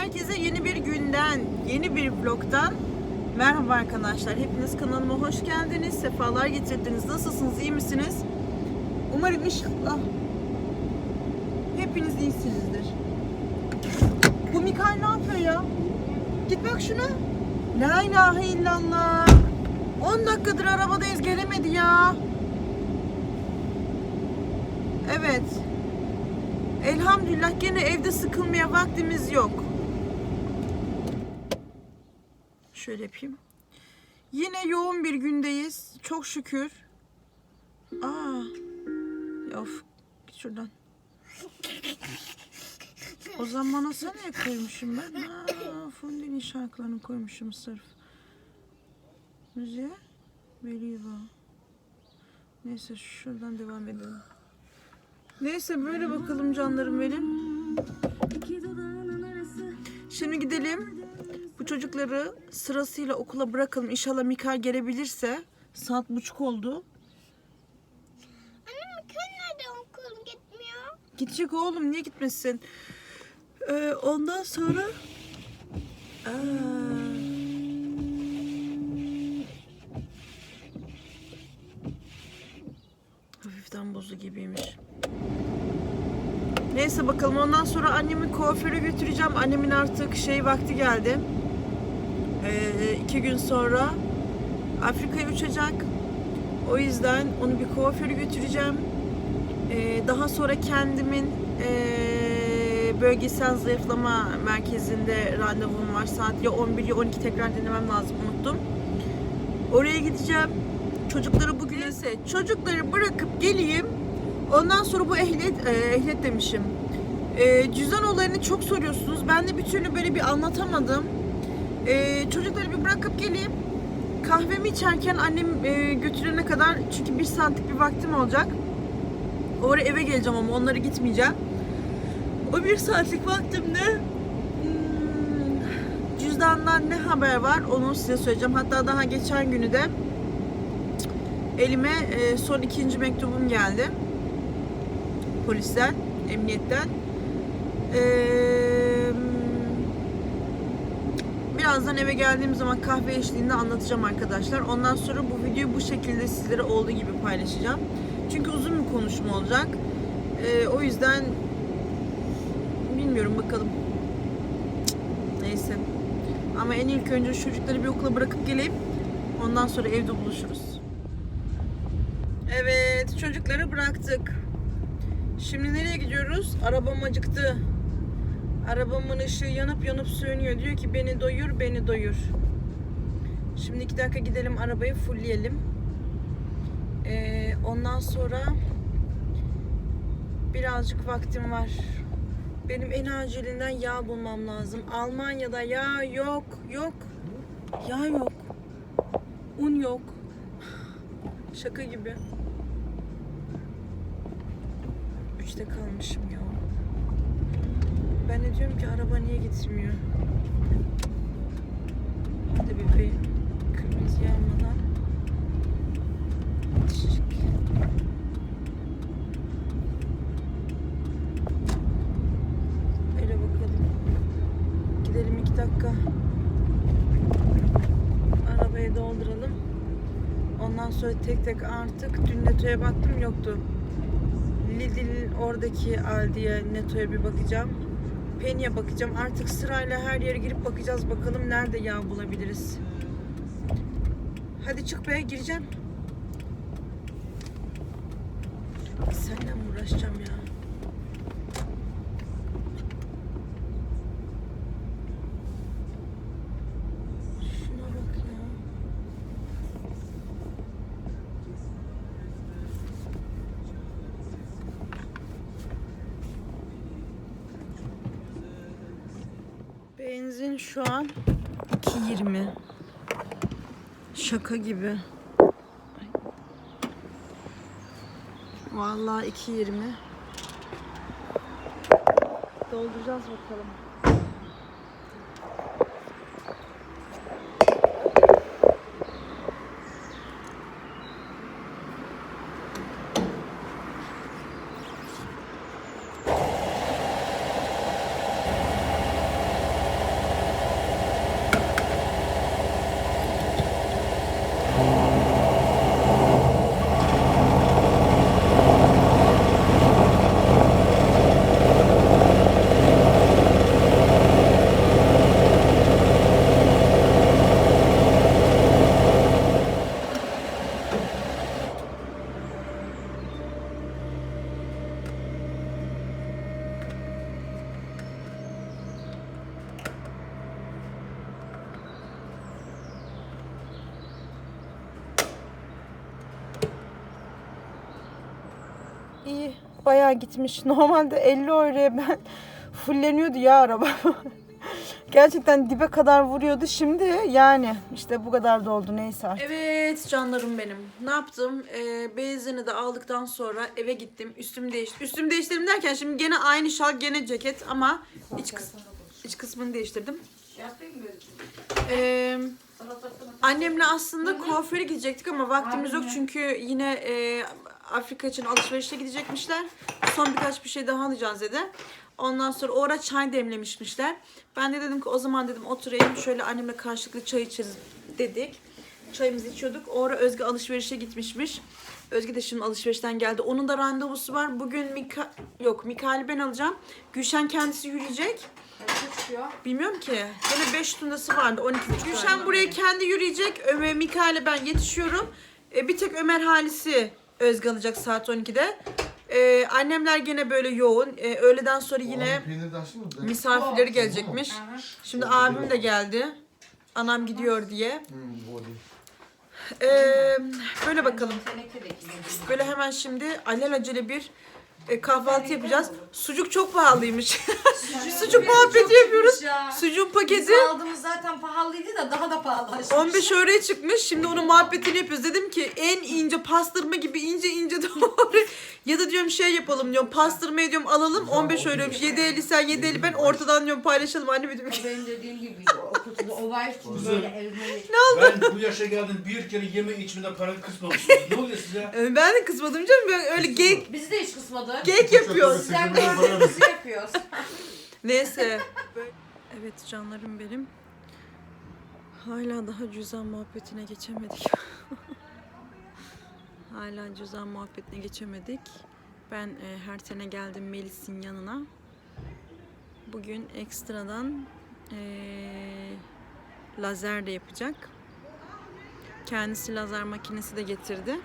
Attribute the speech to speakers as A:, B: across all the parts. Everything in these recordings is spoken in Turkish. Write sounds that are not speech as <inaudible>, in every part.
A: Herkese yeni bir günden, yeni bir vlogdan merhaba arkadaşlar. Hepiniz kanalıma hoş geldiniz, sefalar getirdiniz. Nasılsınız, iyi misiniz? Umarım inşallah hepiniz iyisinizdir. Bu Mikael ne yapıyor ya? Git bak şuna. La ilahe illallah. 10 dakikadır arabadayız gelemedi ya. Evet. Elhamdülillah gene evde sıkılmaya vaktimiz yok. Şöyle yapayım. Yine yoğun bir gündeyiz. Çok şükür. Aa. Of. Git şuradan. O zaman nasıl ne koymuşum ben? Ha, Fundi'nin şarkılarını koymuşum sırf. Müziğe. Believe. Neyse şuradan devam edelim. Neyse böyle bakalım canlarım benim. Şimdi gidelim. Bu çocukları sırasıyla okula bırakalım. İnşallah Mikael gelebilirse. Saat buçuk oldu.
B: Anne Mikael nerede okul gitmiyor?
A: Gidecek oğlum niye gitmesin? Ee, ondan sonra Aa. Hafiften bozu gibiymiş. Neyse bakalım ondan sonra annemi kuaföre götüreceğim. Annemin artık şey vakti geldi. Ee, iki gün sonra Afrika'ya uçacak. O yüzden onu bir kuaföre götüreceğim. Ee, daha sonra kendimin ee, bölgesel zayıflama merkezinde randevum var. Saat ya 11 ya 12 tekrar denemem lazım unuttum. Oraya gideceğim. Çocukları bugün ise çocukları bırakıp geleyim. Ondan sonra bu ehliyet, e, ehliyet demişim. E, cüzdan olayını çok soruyorsunuz. Ben de bir türlü böyle bir anlatamadım. E, çocukları bir bırakıp geleyim. Kahvemi içerken annem e, götürene kadar çünkü bir saatlik bir vaktim olacak. Oraya eve geleceğim ama onları gitmeyeceğim. O bir saatlik vaktimde hmm, cüzdandan ne haber var onu size söyleyeceğim. Hatta daha geçen günü de elime e, son ikinci mektubum geldi. Polisten, emniyetten. Eee Birazdan eve geldiğim zaman kahve eşliğinde anlatacağım arkadaşlar. Ondan sonra bu videoyu bu şekilde sizlere olduğu gibi paylaşacağım. Çünkü uzun bir konuşma olacak. Ee, o yüzden bilmiyorum bakalım. Neyse. Ama en ilk önce çocukları bir okula bırakıp geleyim. Ondan sonra evde buluşuruz. Evet, çocukları bıraktık. Şimdi nereye gidiyoruz? Arabam acıktı. Arabamın ışığı yanıp yanıp sönüyor. Diyor ki beni doyur, beni doyur. Şimdi iki dakika gidelim arabayı fullleyelim. Ee, ondan sonra birazcık vaktim var. Benim en acilinden yağ bulmam lazım. Almanya'da yağ yok, yok. Yağ yok. Un yok. Şaka gibi. Üçte kalmışım ya. Ben de diyorum ki araba niye gitmiyor? Hadi bebeğim. Kırmızı yanmadan. Şık. Öyle bakalım. Gidelim iki dakika. Arabayı dolduralım. Ondan sonra tek tek artık dün netoya baktım yoktu. Lidl oradaki Aldi'ye netoya bir bakacağım. Penny'e bakacağım. Artık sırayla her yere girip bakacağız. Bakalım nerede yağ bulabiliriz. Hadi çık be gireceğim. Seninle uğraşacağım ya? Benzin şu an 2.20. Şaka gibi. Vallahi 2.20. Dolduracağız bakalım. iyi. Bayağı gitmiş. <laughs> Normalde 50 euroya ben <laughs> fulleniyordu ya araba. <laughs> Gerçekten dibe kadar vuruyordu. Şimdi yani işte bu kadar da oldu neyse artık. Evet canlarım benim. Ne yaptım? Ee, benzini de aldıktan sonra eve gittim. Üstümü değiştirdim. Üstümü değiştirdim derken şimdi gene aynı şal gene ceket ama iç, kıs iç kısmını değiştirdim. Ee, annemle aslında kuaföre gidecektik ama vaktimiz yok çünkü yine e, Afrika için alışverişe gidecekmişler. Son birkaç bir şey daha alacağız dedi. Ondan sonra o ara çay demlemişmişler. Ben de dedim ki o zaman dedim oturayım şöyle annemle karşılıklı çay içeriz dedik. Çayımızı içiyorduk. O ara Özge alışverişe gitmişmiş. Özge de şimdi alışverişten geldi. Onun da randevusu var. Bugün Mika... Yok Mikail'i ben alacağım. Gülşen kendisi yürüyecek. Bilmiyorum ki. Gene 5 tundası vardı 12 Gülşen buraya kendi yürüyecek. Ömer Mikail'e ben yetişiyorum. E, bir tek Ömer Halis'i Özge alacak saat 12'de. E, annemler gene böyle yoğun. E, öğleden sonra yine misafirleri gelecekmiş. Şimdi abim de geldi. Anam gidiyor diye.
C: Hmm.
A: Ee, böyle bakalım. Böyle hemen şimdi alelacele bir e, kahvaltı yapacağız. Sucuk çok pahalıymış. Sucuk <laughs> muhabbeti yapıyoruz.
D: Ya.
A: Sucuğun paketi
D: aldığımız zaten pahalıydı da daha da pahalılaşmış.
A: 15 euroya çıkmış. Şimdi onun muhabbetini yapıyoruz. Dedim ki en ince pastırma gibi ince ince <laughs> doğru. ya da diyorum şey yapalım diyorum. Pastırmayı diyorum alalım 15 euroymuş. 7.50 sen 7.50 ben ortadan diyorum paylaşalım. Anne dedim ki
D: Benim dediğim gibi <laughs> o kutuda o var ki böyle elmalı.
E: Ben bu yaşa geldim bir kere yeme içmeden para kısmamışım. ne oluyor size?
A: "Ee, ben de kızmadım canım. Ben öyle geyik,
D: Bizi de hiç kısmadı.
A: geyik yapıyoruz.
D: Sizden gördüğümüzü yapıyoruz. <laughs>
A: Neyse. Evet canlarım benim. Hala daha cüzdan muhabbetine geçemedik. <laughs> Hala cüzdan muhabbetine geçemedik. Ben e, her sene geldim Melis'in yanına. Bugün ekstradan e, lazer de yapacak. Kendisi lazer makinesi de getirdi.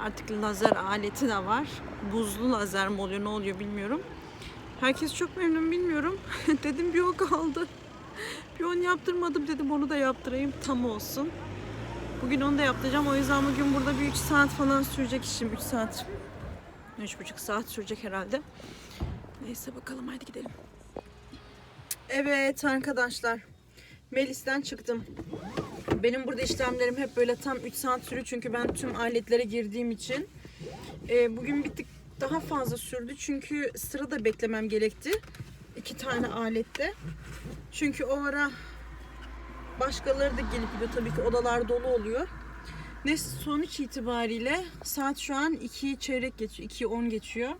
A: Artık lazer aleti de var. Buzlu lazer mi oluyor ne oluyor bilmiyorum. Herkes çok memnun bilmiyorum. <laughs> dedim bir o kaldı. Bir onu yaptırmadım dedim onu da yaptırayım tam olsun. Bugün onu da yaptıracağım. O yüzden bugün burada bir 3 saat falan sürecek işim. 3 saat. 3,5 saat sürecek herhalde. Neyse bakalım haydi gidelim. Evet arkadaşlar. Melis'ten çıktım. Benim burada işlemlerim hep böyle tam 3 saat sürüyor çünkü ben tüm aletlere girdiğim için. Ee, bugün bir tık daha fazla sürdü çünkü sırada beklemem gerekti. iki tane alette. Çünkü o ara başkaları da gelip gidiyor tabii ki odalar dolu oluyor. Neyse sonuç itibariyle saat şu an 2 çeyrek geçiyor. 2'yi 10 geçiyor.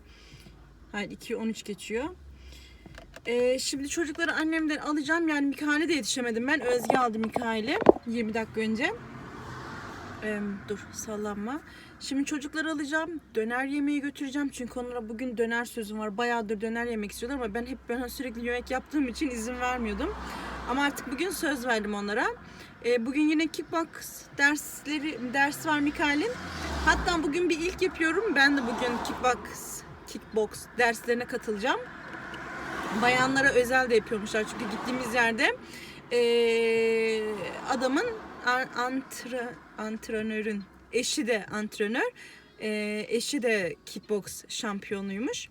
A: Hayır 2'yi 13 geçiyor. Ee, şimdi çocukları annemden alacağım. Yani Mikail'e de yetişemedim ben. Özge aldı Mikail'i 20 dakika önce. Ee, dur sallanma. Şimdi çocukları alacağım. Döner yemeği götüreceğim. Çünkü onlara bugün döner sözüm var. Bayağıdır döner yemek istiyorlar ama ben hep ben sürekli yemek yaptığım için izin vermiyordum. Ama artık bugün söz verdim onlara. Ee, bugün yine kickbox dersleri ders var Mikail'in. Hatta bugün bir ilk yapıyorum. Ben de bugün kickbox kickbox derslerine katılacağım. Bayanlara özel de yapıyormuşlar çünkü gittiğimiz yerde eee, adamın an- antre, antrenörün eşi de antrenör eee, eşi de kickbox şampiyonuymuş.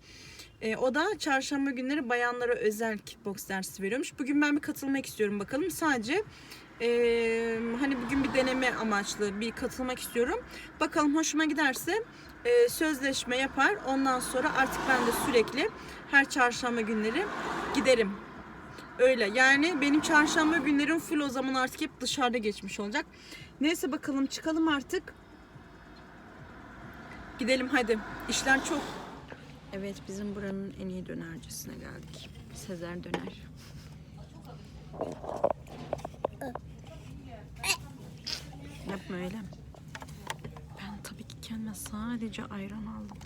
A: Eee, o da çarşamba günleri bayanlara özel kickbox dersi veriyormuş. Bugün ben bir katılmak istiyorum bakalım. Sadece eee, hani bugün bir deneme amaçlı bir katılmak istiyorum. Bakalım hoşuma giderse eee, sözleşme yapar. Ondan sonra artık ben de sürekli her çarşamba günleri giderim. Öyle yani benim çarşamba günlerim full o zaman artık hep dışarıda geçmiş olacak. Neyse bakalım çıkalım artık. Gidelim hadi. İşler çok. Evet bizim buranın en iyi dönercisine geldik. Sezer Döner. Yapma öyle. Kendime sadece ayran aldım.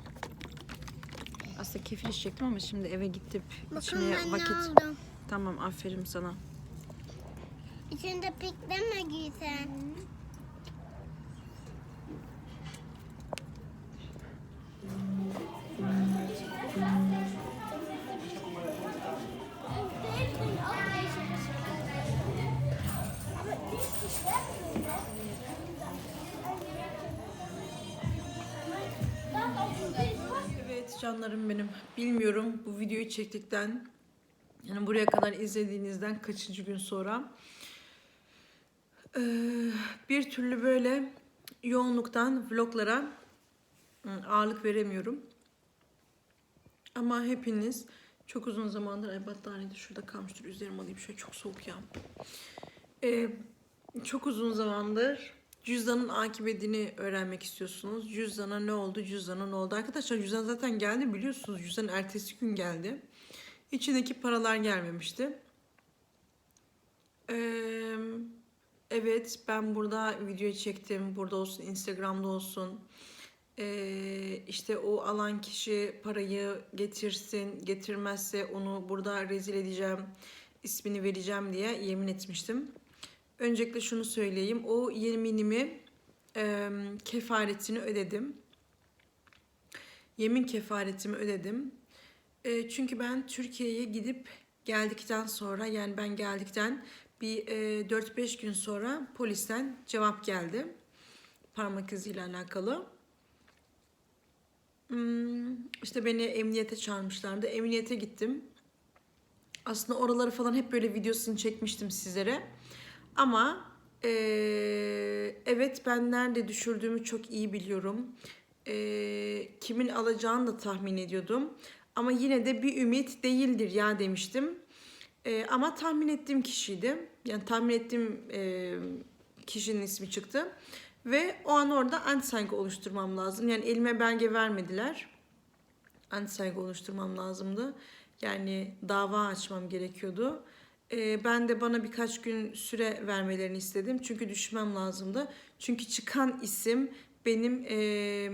A: Aslında kefir içecektim ama şimdi eve gidip
B: Bakın
A: içmeye
B: ben
A: vakit...
B: aldım.
A: Tamam aferin sana.
B: İçinde pikleme giysen.
A: Bilmiyorum bu videoyu çektikten yani buraya kadar izlediğinizden kaçıncı gün sonra eee, bir türlü böyle yoğunluktan vloglara ağırlık veremiyorum. Ama hepiniz çok uzun zamandır ay battaniye de şurada kalmıştır üzerime alayım şöyle çok soğuk ya. Eee, çok uzun zamandır cüzdanın akıbetini öğrenmek istiyorsunuz. Cüzdana ne oldu, cüzdana ne oldu? Arkadaşlar cüzdan zaten geldi biliyorsunuz. Cüzdan ertesi gün geldi. İçindeki paralar gelmemişti. Ee, evet ben burada video çektim. Burada olsun, Instagram'da olsun. Ee, işte o alan kişi parayı getirsin, getirmezse onu burada rezil edeceğim, ismini vereceğim diye yemin etmiştim. Öncelikle şunu söyleyeyim. O yeminimi e, kefaretini ödedim. Yemin kefaretimi ödedim. E, çünkü ben Türkiye'ye gidip geldikten sonra yani ben geldikten bir e, 4-5 gün sonra polisten cevap geldi. Parmak iziyle alakalı. Hmm, işte beni emniyete çağırmışlardı. Emniyete gittim. Aslında oraları falan hep böyle videosunu çekmiştim sizlere. Ama eee, evet ben nerede düşürdüğümü çok iyi biliyorum. Eee, kimin alacağını da tahmin ediyordum. Ama yine de bir ümit değildir ya demiştim. Eee, ama tahmin ettiğim kişiydi. Yani tahmin ettiğim eee, kişinin ismi çıktı. Ve o an orada antisaygı oluşturmam lazım. Yani elime belge vermediler. Antisaygı oluşturmam lazımdı. Yani dava açmam gerekiyordu. Ee, ben de bana birkaç gün süre vermelerini istedim. Çünkü düşmem lazımdı. Çünkü çıkan isim benim eee,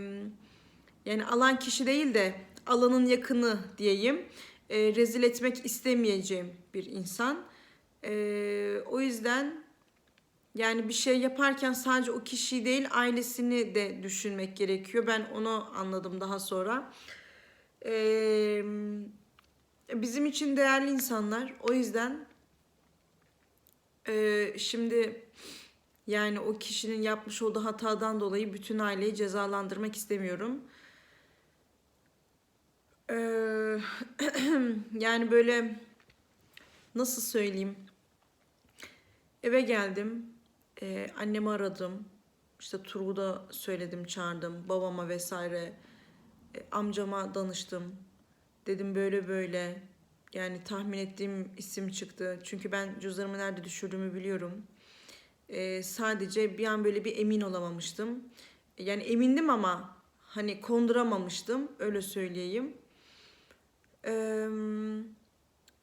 A: yani alan kişi değil de alanın yakını diyeyim. Ee, rezil etmek istemeyeceğim bir insan. Ee, o yüzden yani bir şey yaparken sadece o kişiyi değil ailesini de düşünmek gerekiyor. Ben onu anladım daha sonra. Ee, bizim için değerli insanlar. O yüzden ee, şimdi yani o kişinin yapmış olduğu hatadan dolayı bütün aileyi cezalandırmak istemiyorum. Ee, <clears throat> yani böyle nasıl söyleyeyim? Eve geldim. Ee, annemi aradım. İşte Turgut'a söyledim, çağırdım. Babama vesaire. e, amcama danıştım. Dedim böyle böyle. Yani tahmin ettiğim isim çıktı. Çünkü ben cüzdanımı nerede düşürdüğümü biliyorum. Ee, sadece bir an böyle bir emin olamamıştım. Yani emindim ama hani konduramamıştım. Öyle söyleyeyim. Ee,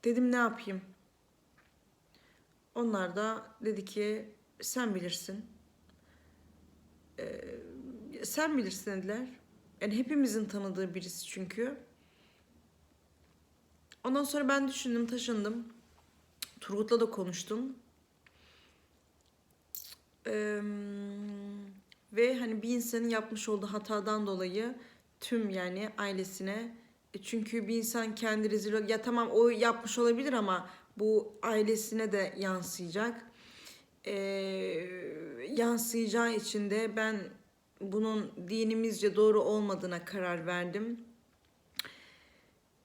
A: dedim ne yapayım? Onlar da dedi ki sen bilirsin. Ee, sen bilirsin dediler. Yani hepimizin tanıdığı birisi çünkü. Ondan sonra ben düşündüm, taşındım. Turgut'la da konuştum. Ee, ve hani bir insanın yapmış olduğu hatadan dolayı tüm yani ailesine e çünkü bir insan kendi rezil ya tamam o yapmış olabilir ama bu ailesine de yansıyacak. Ee, yansıyacağı için de ben bunun dinimizce doğru olmadığına karar verdim.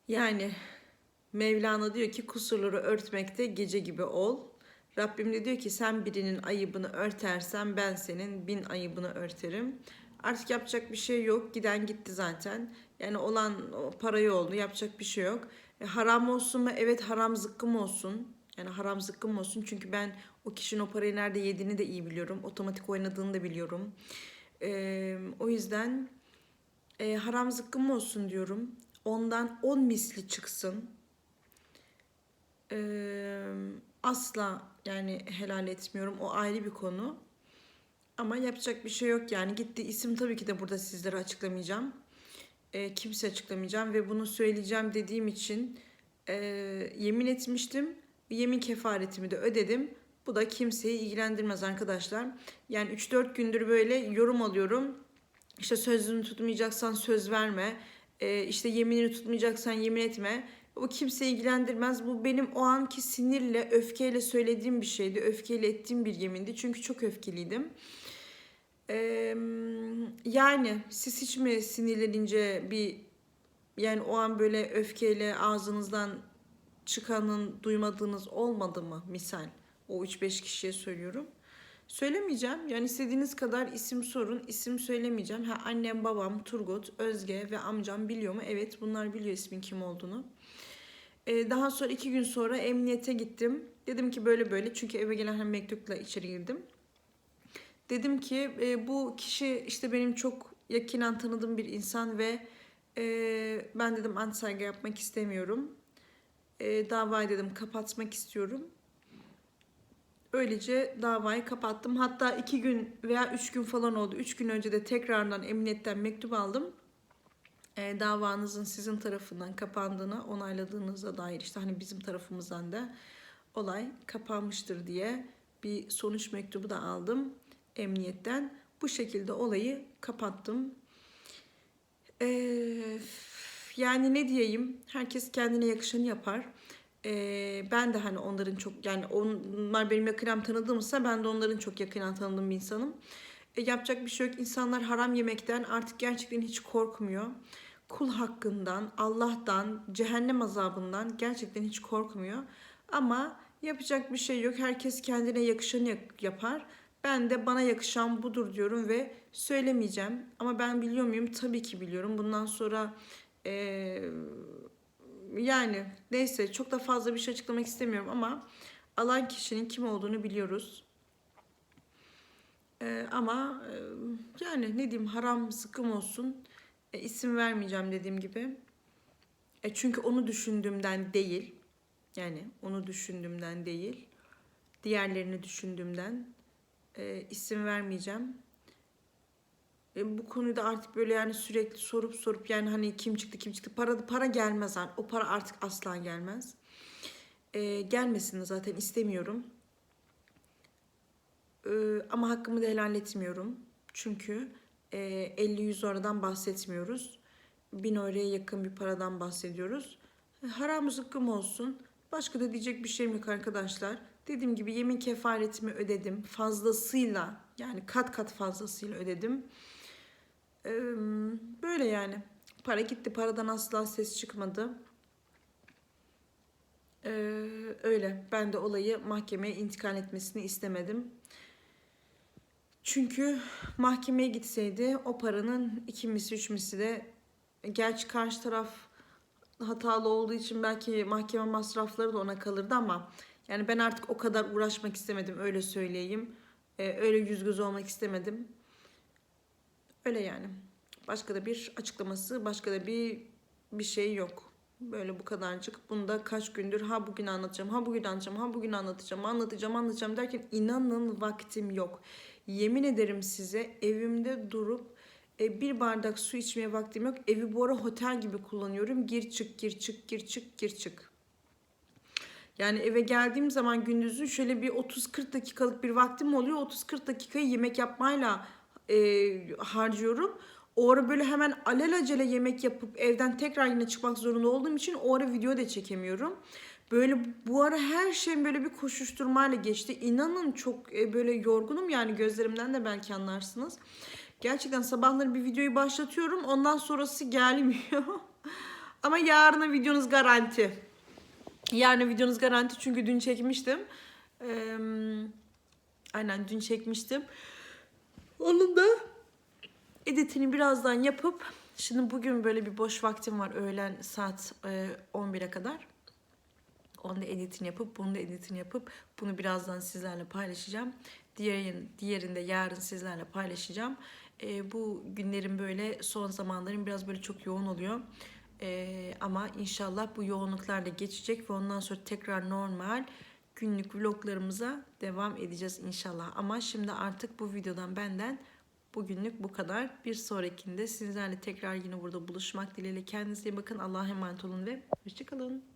A: Yani Mevlana diyor ki kusurları örtmekte gece gibi ol. Rabbim de diyor ki sen birinin ayıbını örtersen ben senin bin ayıbını örterim. Artık yapacak bir şey yok. Giden gitti zaten. Yani olan parayı oldu. Yapacak bir şey yok. E, haram olsun mu? Evet haram zıkkım olsun. Yani haram zıkkım olsun. Çünkü ben o kişinin o parayı nerede yediğini de iyi biliyorum. Otomatik oynadığını da biliyorum. E, o yüzden e, haram zıkkım olsun diyorum. Ondan on misli çıksın. Ee, asla yani helal etmiyorum. O ayrı bir konu. Ama yapacak bir şey yok yani. Gitti isim tabii ki de burada sizlere açıklamayacağım. Ee, kimse açıklamayacağım ve bunu söyleyeceğim dediğim için e, yemin etmiştim. Yemin kefaretimi de ödedim. Bu da kimseyi ilgilendirmez arkadaşlar. Yani 3-4 gündür böyle yorum alıyorum. İşte sözünü tutmayacaksan söz verme. Ee, işte yeminini tutmayacaksan yemin etme. Bu kimseyi ilgilendirmez. Bu benim o anki sinirle, öfkeyle söylediğim bir şeydi. Öfkeyle ettiğim bir yemindi. Çünkü çok öfkeliydim. Ee, yani siz hiç mi sinirlenince bir yani o an böyle öfkeyle ağzınızdan çıkanın duymadığınız olmadı mı misal? O 3-5 kişiye söylüyorum. Söylemeyeceğim. Yani istediğiniz kadar isim sorun. isim söylemeyeceğim. Ha, annem, babam, Turgut, Özge ve amcam biliyor mu? Evet bunlar biliyor ismin kim olduğunu. Ee, daha sonra iki gün sonra emniyete gittim. Dedim ki böyle böyle çünkü eve gelen hem mektupla içeri girdim. Dedim ki e, bu kişi işte benim çok yakinen tanıdığım bir insan ve e, ben dedim antisaygı yapmak istemiyorum. E, davayı dedim kapatmak istiyorum. Öylece davayı kapattım. Hatta iki gün veya üç gün falan oldu. Üç gün önce de tekrardan emniyetten mektup aldım. E, davanızın sizin tarafından kapandığını onayladığınıza dair işte hani bizim tarafımızdan da olay kapanmıştır diye bir sonuç mektubu da aldım emniyetten. Bu şekilde olayı kapattım. Ee, yani ne diyeyim? Herkes kendine yakışanı yapar. Ee, ben de hani onların çok yani onlar benim yakından tanıdığımsa ben de onların çok yakından tanıdığım bir insanım. E, yapacak bir şey yok. İnsanlar haram yemekten artık gerçekten hiç korkmuyor. Kul hakkından, Allah'tan, cehennem azabından gerçekten hiç korkmuyor. Ama yapacak bir şey yok. Herkes kendine yakışanı yak- yapar. Ben de bana yakışan budur diyorum ve söylemeyeceğim. Ama ben biliyor muyum? Tabii ki biliyorum. Bundan sonra eee, yani neyse çok da fazla bir şey açıklamak istemiyorum ama alan kişinin kim olduğunu biliyoruz. Eee, ama eee, yani ne diyeyim haram sıkım olsun. E, isim vermeyeceğim dediğim gibi. E, çünkü onu düşündüğümden değil. Yani onu düşündüğümden değil. Diğerlerini düşündüğümden e, isim vermeyeceğim. E, bu konuda artık böyle yani sürekli sorup sorup yani hani kim çıktı kim çıktı para para gelmez artık. O para artık asla gelmez. E, gelmesin de zaten istemiyorum. E, ama hakkımı da helal etmiyorum. Çünkü e, 50-100 oradan bahsetmiyoruz. 1000 euroya yakın bir paradan bahsediyoruz. E, haram zıkkım olsun. Başka da diyecek bir şeyim yok arkadaşlar. Dediğim gibi yemin kefaretimi ödedim. Fazlasıyla yani kat kat fazlasıyla ödedim. Böyle yani. Para gitti. Paradan asla ses çıkmadı. Ee, öyle. Ben de olayı mahkemeye intikal etmesini istemedim. Çünkü mahkemeye gitseydi o paranın iki misli üç misli de gerçi karşı taraf hatalı olduğu için belki mahkeme masrafları da ona kalırdı ama yani ben artık o kadar uğraşmak istemedim öyle söyleyeyim. Ee, öyle yüz göz olmak istemedim. Öyle yani. Başka da bir açıklaması, başka da bir bir şey yok. Böyle bu kadarcık. Bunu da kaç gündür ha bugün anlatacağım, ha bugün anlatacağım, ha bugün anlatacağım, anlatacağım, anlatacağım derken inanın vaktim yok. Yemin ederim size evimde durup e, bir bardak su içmeye vaktim yok. Evi bu ara otel gibi kullanıyorum. Gir çık, gir çık, gir çık, gir çık. Yani eve geldiğim zaman gündüzün şöyle bir 30-40 dakikalık bir vaktim oluyor. 30-40 dakikayı yemek yapmayla e, harcıyorum. O ara böyle hemen alelacele yemek yapıp evden tekrar yine çıkmak zorunda olduğum için o ara video da çekemiyorum. Böyle bu ara her şey böyle bir koşuşturmayla geçti. İnanın çok e, böyle yorgunum yani gözlerimden de belki anlarsınız. Gerçekten sabahları bir videoyu başlatıyorum. Ondan sonrası gelmiyor. <laughs> Ama yarına videonuz garanti. Yarın videonuz garanti çünkü dün çekmiştim. Ee, aynen dün çekmiştim. Onun da editini birazdan yapıp şimdi bugün böyle bir boş vaktim var öğlen saat e, 11'e kadar. Onu da editini yapıp bunu da editini yapıp bunu birazdan sizlerle paylaşacağım. Diğerin, diğerinde yarın sizlerle paylaşacağım. E, bu günlerin böyle son zamanların biraz böyle çok yoğun oluyor. E, ama inşallah bu yoğunluklar da geçecek ve ondan sonra tekrar normal günlük vloglarımıza devam edeceğiz inşallah. Ama şimdi artık bu videodan benden bugünlük bu kadar. Bir sonrakinde sizlerle tekrar yine burada buluşmak dileğiyle. Kendinize iyi bakın. Allah'a emanet olun ve hoşçakalın.